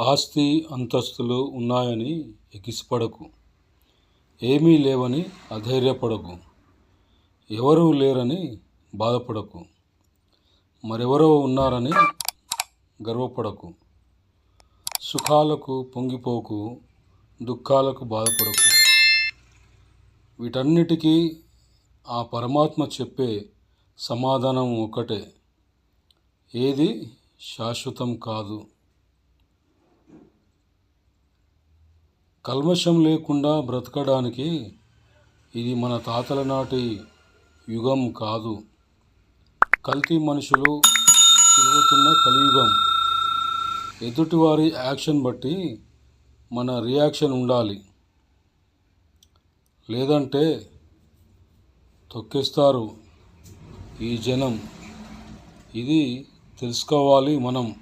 ఆస్తి అంతస్తులు ఉన్నాయని ఎగిసిపడకు. ఏమీ లేవని అధైర్యపడకు. ఎవరూ లేరని బాధపడకు. మరెవరో ఉన్నారని గర్వపడకు. సుఖాలకు పొంగిపోకు దుఃఖాలకు బాధపడకు. వీటన్నిటికీ ఆ పరమాత్మ చెప్పే సమాధానం ఒకటే ఏది శాశ్వతం కాదు. కల్మషం లేకుండా బ్రతకడానికి ఇది మన తాతల నాటి యుగం కాదు. కల్తీ మనుషులు తిరుగుతున్న కలియుగం. ఎదుటివారి యాక్షన్ బట్టి మన రియాక్షన్ ఉండాలి. లేదంటే తొక్కేస్తారు ఈ జనం. ఇది తెలుసుకోవాలి మనం.